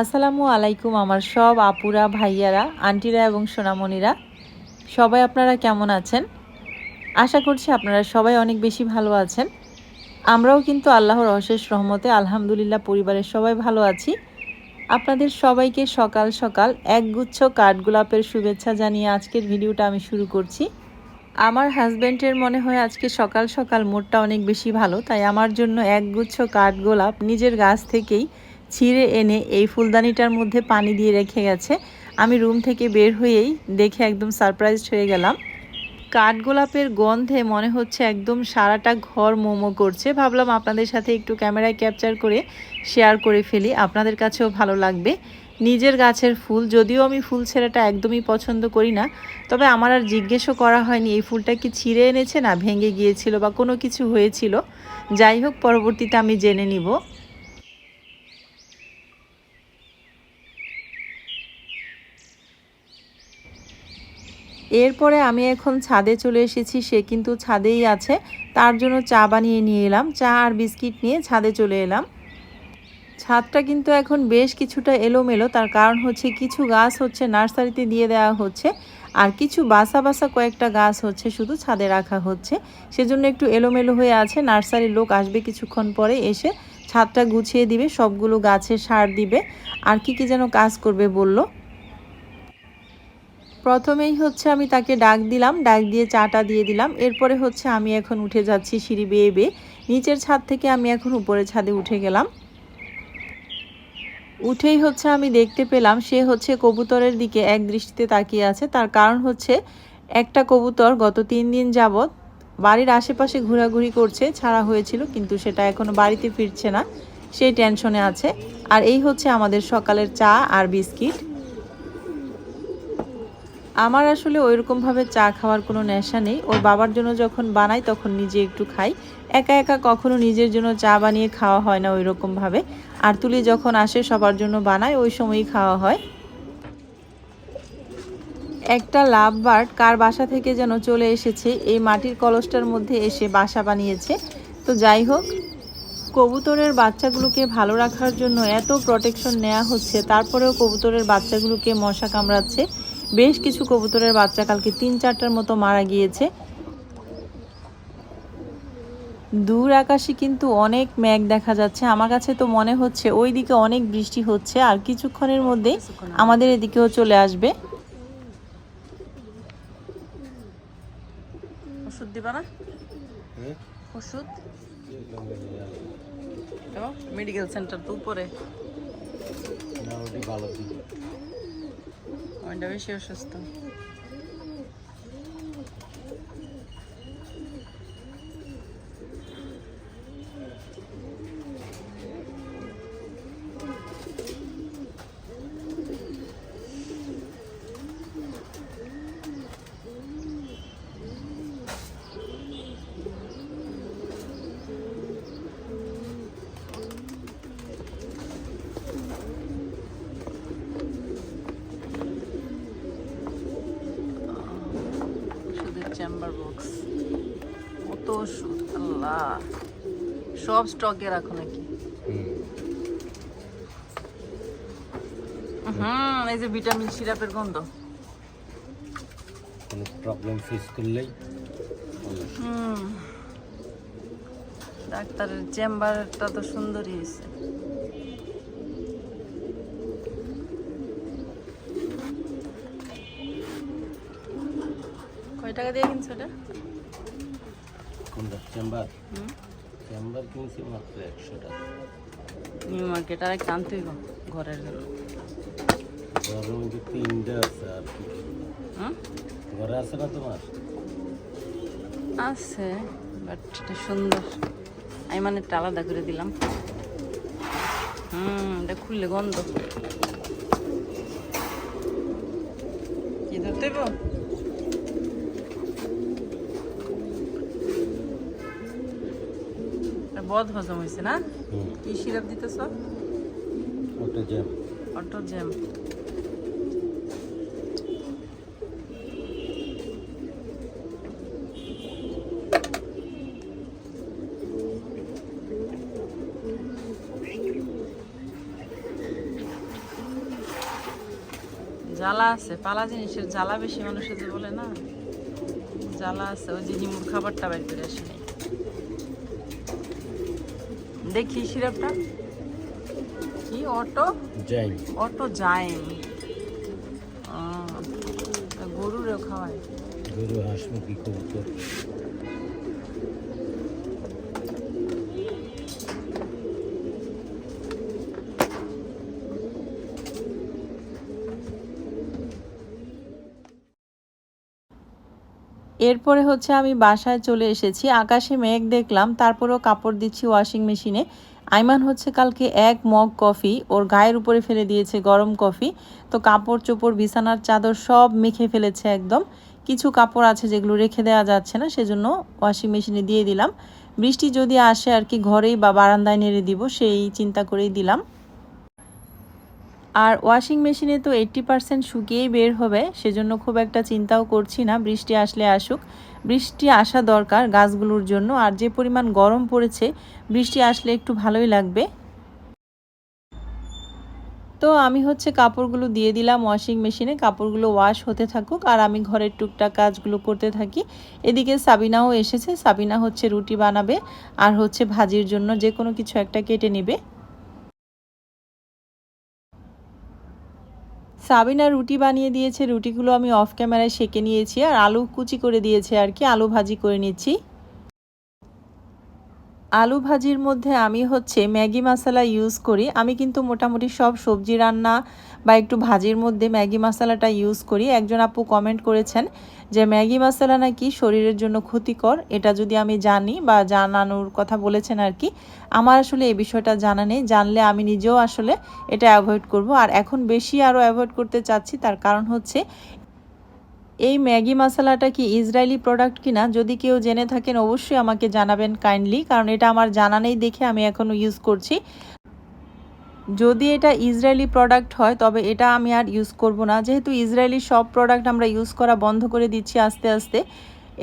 আসসালামু আলাইকুম আমার সব আপুরা, ভাইয়ারা, আন্টিরা এবং সোনামণিরা। সবাই আপনারা কেমন আছেন? আশা করছি আপনারা সবাই অনেক বেশি ভালো আছেন। আমরাও কিন্তু আল্লাহর অশেষ রহমতে, আলহামদুলিল্লাহ, পরিবারের সবাই ভালো আছি। আপনাদের সবাইকে সকাল সকাল একগুচ্ছ কাঠগোলাপের শুভেচ্ছা জানিয়ে আজকের ভিডিওটা আমি শুরু করছি। আমার হাজব্যান্ডের মনে হয় আজকে সকাল সকাল মুডটা অনেক বেশি ভালো, তাই আমার জন্য একগুচ্ছ কাঠগোলাপ নিজের গাছ থেকেই ছিঁড়ে এনে এই ফুলদানিটার মধ্যে পানি দিয়ে রেখে গেছে। আমি রুম থেকে বের হয়েই দেখে একদম সারপ্রাইজড হয়ে গেলাম। কাঠগোলাপের গন্ধে মনে হচ্ছে একদম সারাটা ঘর মোমো করছে। ভাবলাম আপনাদের সাথে একটু ক্যামেরায় ক্যাপচার করে শেয়ার করে ফেলি। আপনাদের কাছেও ভালো লাগবে। নিজের গাছের ফুল, যদিও আমি ফুল ছেঁড়াটা একদমই পছন্দ করি না, তবে আমার আর জিজ্ঞেসও করা হয়নি এই ফুলটা কি ছিঁড়ে এনেছে না ভেঙে গিয়েছিল বা কোনো কিছু হয়েছিল। যাই হোক, পরবর্তীতে আমি জেনে নিব। এরপরে আমি এখন ছাদে চলে এসেছি, সে কিন্তু ছাদেই আছে। তার জন্য চা বানিয়ে নিয়ে এলাম, চা আর বিস্কিট নিয়ে ছাদে চলে এলাম। ছাদটা কিন্তু এখন বেশ কিছুটা এলোমেলো, তার কারণ হচ্ছে কিছু গাছ হচ্ছে নার্সারিতে দিয়ে দেওয়া হচ্ছে, আর কিছু বাসা বাসা কয়েকটা গাছ হচ্ছে শুধু ছাদে রাখা হচ্ছে। সেজন্য একটু এলোমেলো হয়ে আছে, নার্সারির লোক আসবে কিছুক্ষণ পরে এসে ছাদটা গুছিয়ে দিবে, সবগুলো গাছের সার দিবে, আর কি কি যেন কাজ করবে বলল। প্রথমেই হচ্ছে আমি তাকে ডাক দিলাম, ডাক দিয়ে চাটা দিয়ে দিলাম। এরপরে হচ্ছে আমি এখন উঠে যাচ্ছি সিঁড়ি বেয়ে বেয়ে। নিচের ছাদ থেকে আমি এখন উপরে ছাদে উঠে গেলাম। উঠেই হচ্ছে আমি দেখতে পেলাম সে হচ্ছে কবুতরের দিকে এক দৃষ্টিতে তাকিয়ে আছে। তার কারণ হচ্ছে একটা কবুতর গত তিন দিন যাবৎ বাড়ির আশেপাশে ঘোরাঘুরি করছে, ছাড়া হয়েছিল, কিন্তু সেটা এখনও বাড়িতে ফিরছে না। সেই টেনশনে আছে। আর এই হচ্ছে আমাদের সকালের চা আর বিস্কিট। আমার আসলে ওইরকমভাবে চা খাওয়ার কোনো নেশা নেই। ওর বাবার জন্য যখন বানাই, তখন নিজে একটু খাই। একা একা কখনো নিজের জন্য চা বানিয়ে খাওয়া হয় না ওই রকমভাবে আর তুলি যখন আসে, সবার জন্য বানায় ওই সময়ই খাওয়া হয়। একটা লাভ বার্ড কার বাসা থেকে যেন চলে এসেছে, এই মাটির কলসটার মধ্যে এসে বাসা বানিয়েছে। তো যাই হোক, কবুতরের বাচ্চাগুলোকে ভালো রাখার জন্য এত প্রোটেকশন নেওয়া হচ্ছে, তারপরেও কবুতরের বাচ্চাগুলোকে মশা কামড়াচ্ছে। বেশ কিছু কবুতরের বাচ্চা কালকে তিন চারটার মতো মারা গিয়েছে। দূর আকাশে কিন্তু অনেক মেঘ দেখা যাচ্ছে। আমার কাছে তো মনে হচ্ছে ওই দিকে অনেক বৃষ্টি হচ্ছে আর কিছুক্ষণের মধ্যে আমাদের এদিকেও চলে আসবে। ওষুধ দিবা না? ওষুধ? মেডিকেল সেন্টার তো উপরে। ওইটা বেশি অসুস্থ চেম্বার বক্স কত ওষুধ আল্লাহ সব স্টকে রাখো নাকি? হুম। এই যে ভিটামিন সিরাপের গন্ধ। কোনো প্রবলেম ফেস করলেই হুম। ডাক্তারের চেম্বারটা তো সুন্দরই হয়েছে। টাকা দিয়ে কিনছো এটা? কোনটা? চেম্বার? চেম্বার কিনছি মাত্র একশো টাকা। নিউ মার্কেট আর একটা আনতেই গো, ঘরের জন্য। ঘরের মধ্যে তিনটে আছে আর কি। ঘরে আছে না তোমার? আছে বাট এটা সুন্দর। আমি মানে একটা আলাদা করে দিলাম। হুম এটা খুললে গন্ধ। কি ধরতে হইব? এটা বদ হজম হয়েছে না? কি সিরাপ দিতেছ? জ্যাম। Auto jam. জ্বালা আছে পালা জিনিসের জ্বালা বেশি মানুষের যে বলে না? জ্বালা আছে ওই যে হিমুর খাবারটা বের করে আসে। নাই দেখি সিরাপটা। কি? অটো? যাই। অটো জাইম গরুরও খাওয়ায়। গরু হাঁস মুরগি কবুতর। এরপরে হচ্ছে আমি বাসায় চলে এসেছি। আকাশে মেঘ দেখলাম, তারপরেও কাপড় দিচ্ছি ওয়াশিং মেশিনে আইমান হচ্ছে কালকে এক মগ কফি, ওর গায়ের উপরে ফেলে দিয়েছে গরম কফি। তো কাপড় চোপড়, বিছানার চাদর সব মেখে ফেলেছে একদম। কিছু কাপড় আছে যেগুলো রেখে দেওয়া যাচ্ছে না, সেজন্য ওয়াশিং মেশিনে দিয়ে দিলাম। বৃষ্টি যদি আসে আর কি, ঘরেই বা বারান্দায় নেড়ে দিব, সেই চিন্তা করেই দিলাম। আর ওয়াশিং মেশিনে তো এইট্টি পারসেন্ট শুকিয়েই বের হবে, সেজন্য খুব একটা চিন্তাও করছি না, বৃষ্টি আসলে আসুক। বৃষ্টি আসা দরকার গাছগুলোর জন্য, আর যে পরিমাণ গরম পড়েছে, বৃষ্টি আসলে একটু ভালোই লাগবে। তো আমি হচ্ছে কাপড়গুলো দিয়ে দিলাম ওয়াশিং মেশিনে কাপড়গুলো ওয়াশ হতে থাকুক, আর আমি ঘরের টুকটাক কাজগুলো করতে থাকি। এদিকে সাবিনাও এসেছে, সাবিনা হচ্ছে রুটি বানাবে, আর হচ্ছে ভাজির জন্য যে কোনো কিছু একটা কেটে নেবে। সাবিনা রুটি বানিয়ে দিয়েছে। রুটিগুলো আমি অফ ক্যামেরায় সেকে নিয়েছি আর আলু কুচি করে দিয়েছে আর কি। আলু ভাজি করে নিচ্ছি। আলু ভাজির মধ্যে আমি হচ্ছে ম্যাগি মশলা ইউজ করি। আমি কিন্তু মোটামুটি সব সবজি রান্না বা একটু ভাজির মধ্যে ম্যাগি মশলাটা ইউজ করি। একজন আপু কমেন্ট করেছেন যে ম্যাগি মশলা নাকি শরীরের জন্য ক্ষতিকর। এটা যদি আমি জানি বা জানানোর কথা বলেছেন আর কি, আমার আসলে এই বিষয়টা জানা নেই। জানলে আমি নিজেও আসলে এটা অ্যাভয়েড করব। আর এখন বেশি আরও অ্যাভয়েড করতে চাচ্ছি, তার কারণ হচ্ছে এই ম্যাগি মশলাটা কি ইসরায়েলি প্রোডাক্ট কিনা? যদি কেউ জেনে থাকেন, অবশ্যই আমাকে জানাবেন কাইন্ডলি কারণ এটা আমার জানা নেই দেখে আমি এখনও ইউজ করছি। যদি এটা ইসরায়েলি প্রোডাক্ট হয়, তবে এটা আমি আর ইউজ করব না। যেহেতু ইসরায়েলি সব প্রোডাক্ট আমরা ইউজ করা বন্ধ করে দিচ্ছি আস্তে আস্তে,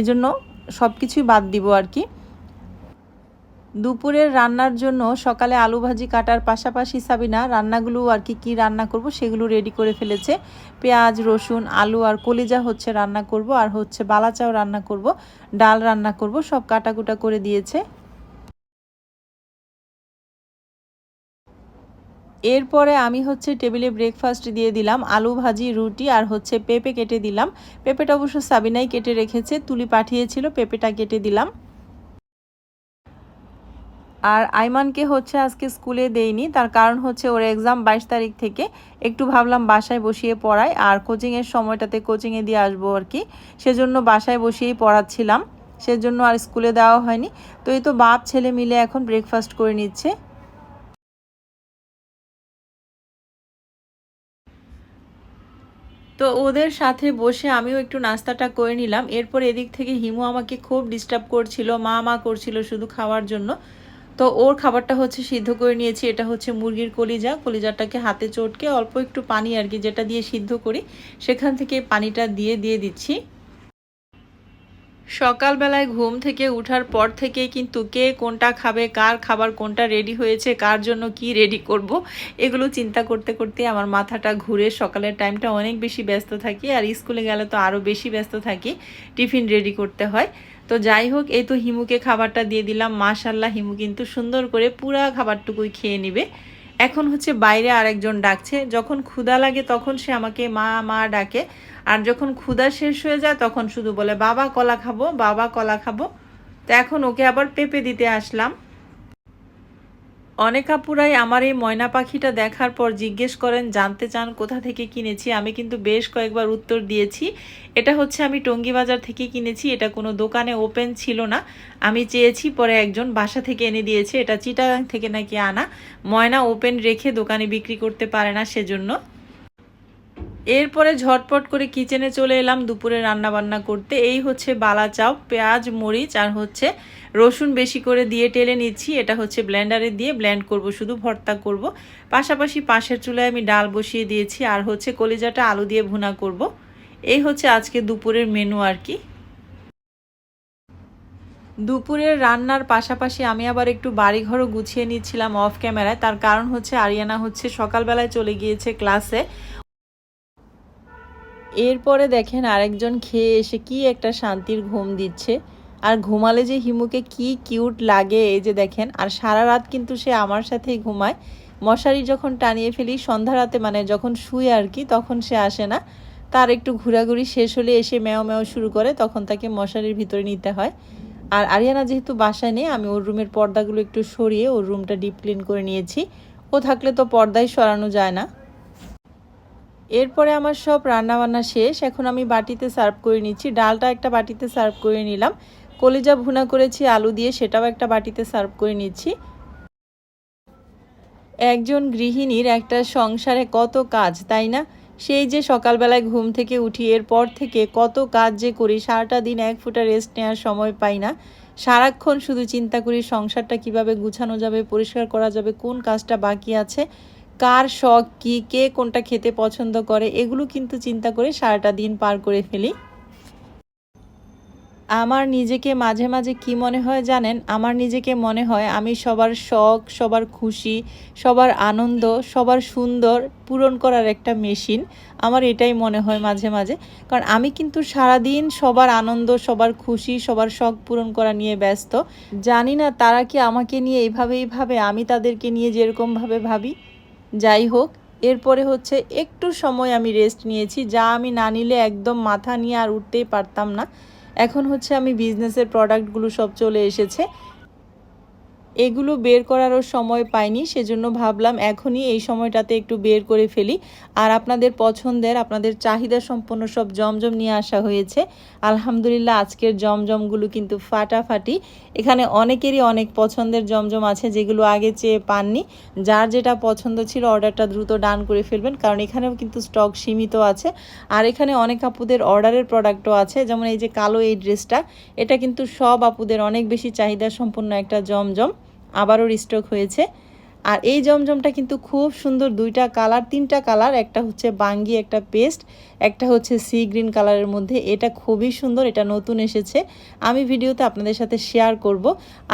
এজন্য সব কিছুই বাদ দিব আর কি। দুপুরের রান্নার জন্য সকালে আলু ভাজি কাটার পাশাপাশি সাবিনা, রান্নাগুলো আর কি কী রান্না করব সেগুলো রেডি করে ফেলেছে। পেঁয়াজ, রসুন, আলু আর কলিজা হচ্ছে রান্না করব আর হচ্ছে বালাচাও রান্না করব, ডাল রান্না করব, সব কাটাকুটা করে দিয়েছে। এরপরে আমি হচ্ছে টেবিলে ব্রেকফাস্ট দিয়ে দিলাম, আলু ভাজি, রুটি আর হচ্ছে পেঁপে কেটে দিলাম। পেঁপেটা অবশ্য সাবিনাই কেটে রেখেছে, তুলি পাঠিয়েছিল, পেঁপেটা কেটে দিলাম। আর আইমানকে হচ্ছে আজকে স্কুলে দেইনি। তার কারণ হচ্ছে ওর এক্সাম বাইশ তারিখ থেকে। একটু ভাবলাম বাসায় বসিয়ে পড়াই। আর কোচিংয়ের সময়টাতে কোচিংয়ে দিয়ে আসব আর কি। সেজন্য বাসায় বসিয়েই পড়াচ্ছিলাম। সেজন্য আর স্কুলে দেওয়া হয়নি। তো এই তো বাপ, ছেলে মিলে এখন ব্রেকফাস্ট করে নিচ্ছে। তো ওদের সাথে বসে আমিও একটু নাস্তাটা করে নিলাম। এরপর এদিক থেকে হিমু আমাকে খুব ডিস্টার্ব করছিল। মা মা করছিল শুধু খাওয়ার জন্য। তো ওর খাবারটা হচ্ছে সিদ্ধ করে নিয়েছি, এটা হচ্ছে মুরগির কলিজা। কলিজাটাকে হাতে চটকে অল্প একটু পানি আর কি যেটা দিয়ে সিদ্ধ করি, সেখান থেকে পানিটা দিয়ে দিয়ে দিচ্ছি। সকালবেলায় ঘুম থেকে উঠার পর থেকে কিন্তু কে কোনটা খাবে, কার খাবার কোনটা রেডি হয়েছে, কার জন্য কি রেডি করব, এগুলো চিন্তা করতে করতে আমার মাথাটা ঘুরে সকালের টাইমটা অনেক বেশি ব্যস্ত থাকি, আর স্কুলে গেলে তো আরও বেশি ব্যস্ত থাকি, টিফিন রেডি করতে হয়। তো যাই হোক, এই তো হিমুকে খাবারটা দিয়ে দিলাম। মাশাল্লাহ হিমু কিন্তু সুন্দর করে পুরা খাবারটুকুই খেয়ে নিবে। এখন হচ্ছে বাইরে আরেকজন ডাকছে। যখন ক্ষুধা লাগে তখন সে আমাকে মা মা ডাকে। আর যখন ক্ষুধা শেষ হয়ে যায় তখন শুধু বলে, বাবা, কলা খাব, বাবা, কলা খাব। তো এখন ওকে আবার পেঁপে দিতে আসলাম। অনেক আপুরাই আমার এই ময়না পাখিটা দেখার পর জিজ্ঞেস করেন, জানতে চান কোথা থেকে কিনেছি? আমি কিন্তু বেশ কয়েকবার উত্তর দিয়েছি, এটা হচ্ছে আমি টঙ্গি বাজার থেকে কিনেছি, এটা কোনো দোকানে ওপেন ছিল না। আমি চেয়েছি পরে একজন বাসা থেকে এনে দিয়েছে, এটা চিটাগাং থেকে নাকি আনা। ময়না ওপেন রেখে দোকানে বিক্রি করতে পারে না সেজন্য। এরপরে ঝটপট করে কিচেনে চলে এলাম, দুপুরে রান্না বান্না করতে। এই হচ্ছে বালা চাপ পেঁয়াজ, মরিচ আর হচ্ছে রসুন বেশি করে দিয়ে টেলে নিচ্ছি। এটা হচ্ছে ব্লেন্ডারে দিয়ে ব্লেন্ড করব, শুধু ভর্তা করব। পাশাপাশি পাশের চুলায় আমি ডাল বসিয়ে দিয়েছি আর হচ্ছে কলিজাটা আলু দিয়ে ভুনা করব। এই হচ্ছে আজকে দুপুরের মেনু আর কি। দুপুরের রান্নার পাশাপাশি আমি আবার একটু বাড়িঘরও গুছিয়ে নিচ্ছিলাম অফ ক্যামেরায় তার কারণ হচ্ছে আরিয়ানা হচ্ছে সকালবেলায় চলে গিয়েছে ক্লাসে এরপরে দেখেন আরেকজন খেয়ে এসে কি একটা শান্তির ঘুম দিচ্ছে। আর ঘুমালে যে হিমুকে কি কিউট লাগে, এই যে দেখেন, আর সারা রাত কিন্তু সে আমার সাথেই ঘুমায়। মশারি যখন টানিয়ে ফেলি, সন্ধ্যা রাতে মানে যখন শুই আর কি, তখন সে আসে না। তার একটু ঘোরাঘুরি শেষ হলে এসে ম্যাও ম্যাও শুরু করে, তখন তাকে মশারির ভিতরে নিতে হয়। আর আরিয়ানা যেহেতু বাসায় নেই, আমি ওর রুমের পর্দাগুলো একটু সরিয়ে ওর রুমটা ডিপ ক্লিন করে নিয়েছি। ও থাকলে তো পর্দায় সরানো যায় না। এরপরে আমার সব রান্নাবান্না শেষ। এখন আমি বাটিতে সার্ভ করে নিচ্ছি। ডালটা একটা বাটিতে সার্ভ করে নিলাম। কলিজা ভুনা করেছি, আলু দিয়ে সেটাও একটা বাটিতে সার্ভ করে নিচ্ছি। একজন গৃহিণীর একটা সংসারে কত কাজ, তাই না? সেই যে সকালবেলায় ঘুম থেকে উঠি, এরপর থেকে কত কাজ যে করি, সারাটা দিন এক ফুটা রেস্ট নেওয়ার সময় পাই না। সারাক্ষণ শুধু চিন্তা করি, সংসারটা কীভাবে গুছানো যাবে, পরিষ্কার করা যাবে, কোন কাজটা বাকি আছে। কার শখ, কী, কে কোনটা খেতে পছন্দ করে, এগুলো কিন্তু চিন্তা করে সারাটা দিন পার করে ফেলি। আমার নিজেকে মাঝে মাঝে কি মনে হয় জানেন? আমার নিজেকে মনে হয় আমি সবার শখ, সবার খুশি, সবার আনন্দ, সবার সুন্দর পূরণ করার একটা মেশিন। আমার এটাই মনে হয় মাঝে মাঝে। কারণ আমি কিন্তু সারাদিন সবার আনন্দ, সবার খুশি, সবার শখ পূরণ করা নিয়ে ব্যস্ত। জানি না তারা কি আমাকে নিয়ে এইভাবেই ভাবে আমি তাদেরকে নিয়ে যেরকমভাবে ভাবি। যাই হোক, এরপরে হচ্ছে একটু সময় আমি রেস্ট নিয়েছি, যা আমি না নিলে একদম মাথা নিয়ে আর উঠতেই পারতাম না। এখন হচ্ছে আমি বিজনেসের প্রোডাক্টগুলো সব চলে এসেছে। এগুলো বের করারও সময় পাইনি, সেজন্য ভাবলাম এখনই এই সময়টাতে একটু বের করে ফেলি। আর আপনাদের পছন্দের, আপনাদের চাহিদা সম্পন্ন সব জমজম নিয়ে আসা হয়েছে। আলহামদুলিল্লাহ, আজকের জমজমগুলো কিন্তু ফাটাফাটি। এখানে অনেকেরই অনেক পছন্দের জমজম আছে, যেগুলো আগে চেয়ে পাননি। যার যেটা পছন্দ ছিল অর্ডারটা দ্রুত ডান করে ফেলবেন, কারণ এখানেও কিন্তু স্টক সীমিত আছে। আর এখানে অনেক আপুদের অর্ডারের প্রোডাক্টও আছে, যেমন এই যে কালো এই ড্রেসটা, এটা কিন্তু সব আপুদের অনেক বেশি চাহিদা সম্পন্ন একটা জমজম। আবারও রিস্টক হয়েছে। আর এই জমজমটা কিন্তু খুব সুন্দর দুইটা কালার তিনটা কালার একটা হচ্ছে বাঙ্গি, একটা পেস্ট একটা হচ্ছে সি গ্রিন কালারের মধ্যে। এটা খুবই সুন্দর, এটা নতুন এসেছে। আমি ভিডিওতে আপনাদের সাথে শেয়ার করব।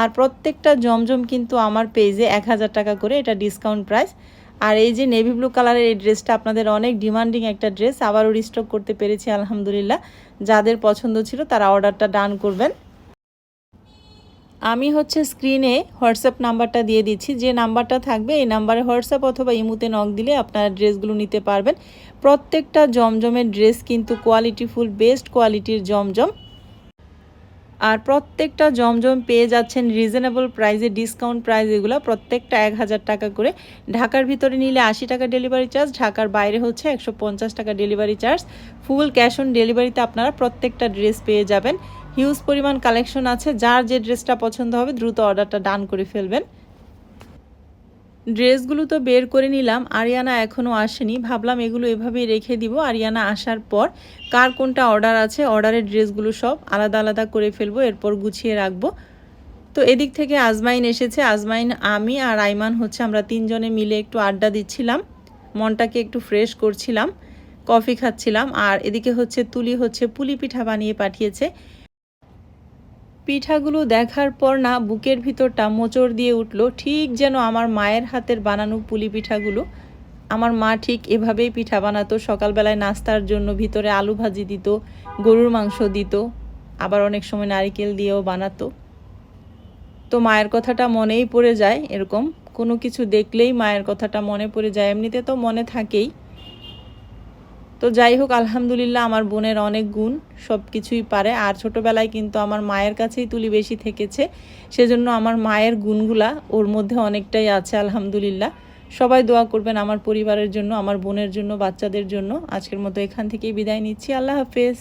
আর প্রত্যেকটা জমজম কিন্তু আমার পেজে এক হাজার টাকা করে, এটা ডিসকাউন্ট প্রাইস আর এই যে নেভি ব্লু কালারের এই ড্রেসটা আপনাদের অনেক ডিমান্ডিং একটা ড্রেস আবারও রিস্টক করতে পেরেছি, আলহামদুলিল্লাহ। যাদের পছন্দ ছিল তারা অর্ডারটা ডান করবেন। আমি হচ্ছে স্ক্রিনে হোয়াটসঅ্যাপ নাম্বারটা দিয়ে দিচ্ছি। যে নাম্বারটা থাকবে, এই নাম্বারে হোয়াটসঅ্যাপ অথবা ইমুতে নক দিলে আপনারা ড্রেসগুলো নিতে পারবেন। প্রত্যেকটা জমজমের ড্রেস কিন্তু কোয়ালিটিফুল বেস্ট কোয়ালিটির জমজম। আর প্রত্যেকটা জমজম পেয়ে যাচ্ছেন রিজনেবল প্রাইসে ডিসকাউন্ট প্রাইস এগুলো। প্রত্যেকটা এক হাজার টাকা করে। ঢাকার ভিতরে নিলে আশি টাকা ডেলিভারি চার্জ ঢাকার বাইরে হচ্ছে একশো পঞ্চাশ টাকা delivery charge full cash on ডেলিভারিতে আপনারা প্রত্যেকটা ড্রেস পেয়ে যাবেন। হিউজ পরিমাণ কালেকশন আছে, যার যে ড্রেসটা পছন্দ হবে দ্রুত অর্ডারটা ডান করে ফেলবেন। ড্রেসগুলো তো বের করে নিলাম, আরিয়ানা এখনও আসেনি। ভাবলাম এগুলো এভাবেই রেখে দিব, আরিয়ানা আসার পর কার কোনটা অর্ডার আছে, অর্ডারের ড্রেসগুলো সব আলাদা আলাদা করে ফেলব, এরপর গুছিয়ে রাখব। তো এদিক থেকে আজমাইন এসেছে, আজমাইন, আমি আর আইমান হচ্ছে আমরা তিনজনে মিলে একটু আড্ডা দিচ্ছিলাম, মনটাকে একটু ফ্রেশ করছিলাম, কফি খাচ্ছিলাম, আর এদিকে হচ্ছে তুলি হচ্ছে পুলি পিঠা বানিয়ে পাঠিয়েছে। পিঠাগুলো দেখার পর না বুকের ভিতরটা মোচড় দিয়ে উঠল, ঠিক যেন আমার মায়ের হাতের বানানো পুলি পিঠাগুলো। আমার মা ঠিক এভাবেই পিঠা বানাতো, সকালবেলায় নাস্তার জন্য ভিতরে আলু ভাজি দিত, গরুর মাংস দিত, আবার অনেক সময় নারিকেল দিয়েও বানাতো। তো মায়ের কথাটা মনেই পড়ে যায় এরকম, কোনো কিছু দেখলেই মায়ের কথাটা মনে পড়ে যায়, এমনিতে তো মনে থাকেই। তো যাই হোক, আলহামদুলিল্লাহ আমার বোনের অনেক গুণ সব কিছুই পারে। আর ছোটোবেলায় কিন্তু আমার মায়ের কাছেই তুলি বেশি থেকেছে, সেজন্য আমার মায়ের গুণগুলা ওর মধ্যে অনেকটাই আছে, আলহামদুলিল্লাহ। সবাই দোয়া করবেন আমার পরিবারের জন্য, আমার বোনের জন্য, বাচ্চাদের জন্য। আজকের মতো এখান থেকেই বিদায় নিচ্ছি। আল্লাহ হাফেজ।